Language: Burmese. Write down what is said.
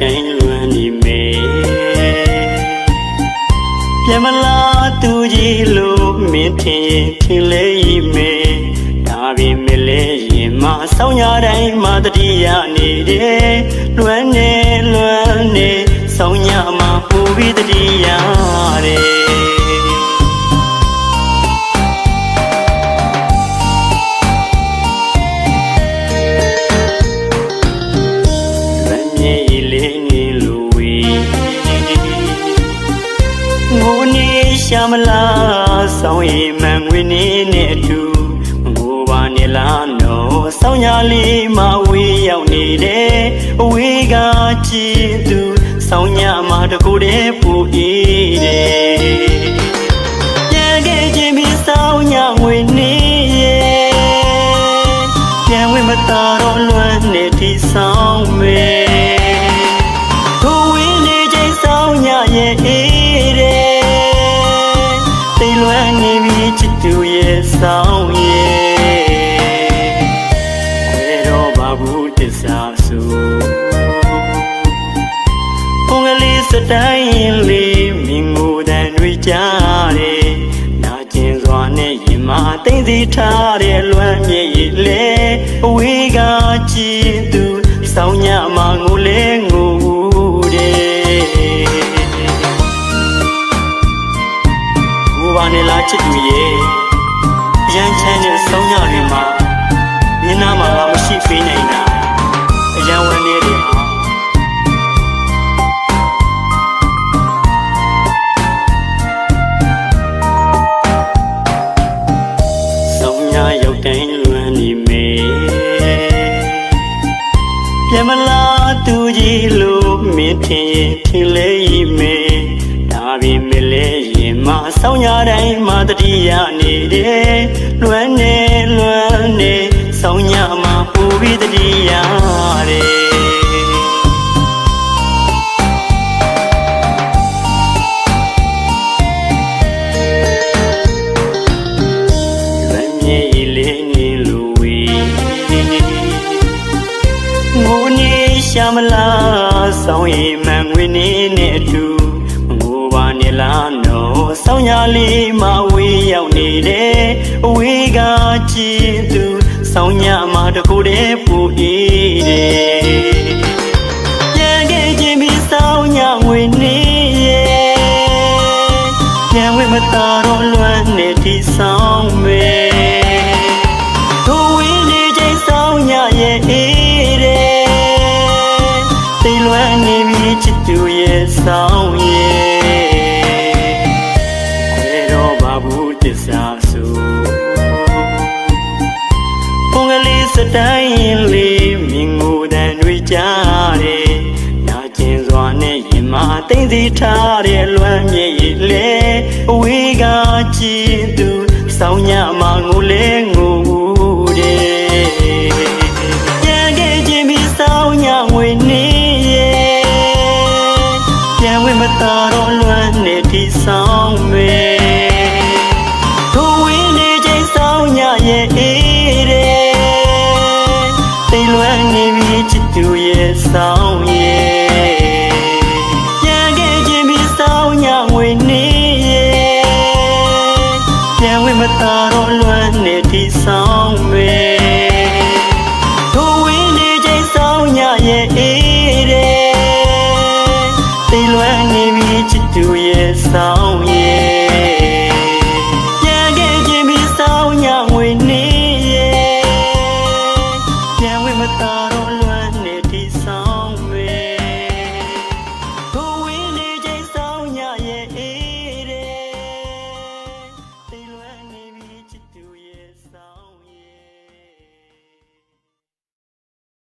တိုင်းလွမ်းနေမေပြန်မလာသူကြီးလို့မင်းထင်ရင်ထင်လေမေဒါပေမဲ့လေရင်မဆောင်ရတိုင်းမတတိယနေတယ်လွမ်းနေလွမ်းနေဆောင်ရမှာပူပြီးတတိယတယ် ရှာမလားဆောင်းရီမန်ငွေနေနဲ့အတူငိုပါနေလားနော်ဆောင်းရလေးမဝေးရောက်နေတယ်အဝေးကကြည့်သူဆောင်းညမှာတကူတည်းပူအေးတယ်ပြန်ခဲ့ခြင်းပြီးဆောင်းညငွေနေရဲ့ပြန်ဝင်မသာတော့လွမ်းနေတီဆောင်မေကိုဝင်းနေချိန်ဆောင်ညရဲ့အေး ဆောင်ရဲ့ဝဲတော့ဘာဘူးတစ္ဆာဆူဘုံကလေးစတိုင်းလေးမင်းကိုတန်တွေကြားတယ်နာကျင်စွာနဲ့ရင်မသိမ့်စီထားတဲ့လွမ်းမြေလေအဝေးကကြည့်သူစောင်းညမှာငိုလဲငိုတယ်ဘူပါနေလားချစ်သူရဲ့ရ ပြန်မလာသူကြီးလို့မင်းထင်ရင်ထင်လေမေဒါပေမဲ့လေရင်မဆောင်ညာတိုင်းမှာတတိယနေတယ်လွမ်းနေလွမ်းနေဆောင်ညာမှာ ရှာမလားဆောင်းရီမန်ငွေနေနဲ့အတူငိုပါနေလားနော်ဆောင်းရလေးမဝေးရောက်နေတယ်အဝေးကကြည့်သူဆောင်းညမှာတကူတည်းပူအေးတယ်ပြန်ခဲ့ခြင်းပြီးဆောင်းညငွေနေရဲ့ပြန်ဝင်မသာတော့လွမ်းနေတီဆောင်မေ တိုင်းလေးမြင်ငိုတန်တွေကြားတယ်နာကျင်စွာနဲ့ရင်မသိမ့်စီထားတဲ့လွမ်းမြေလေအဝေးကကြည့်သူ ဆောင်းညမှာငိုလဲ sueño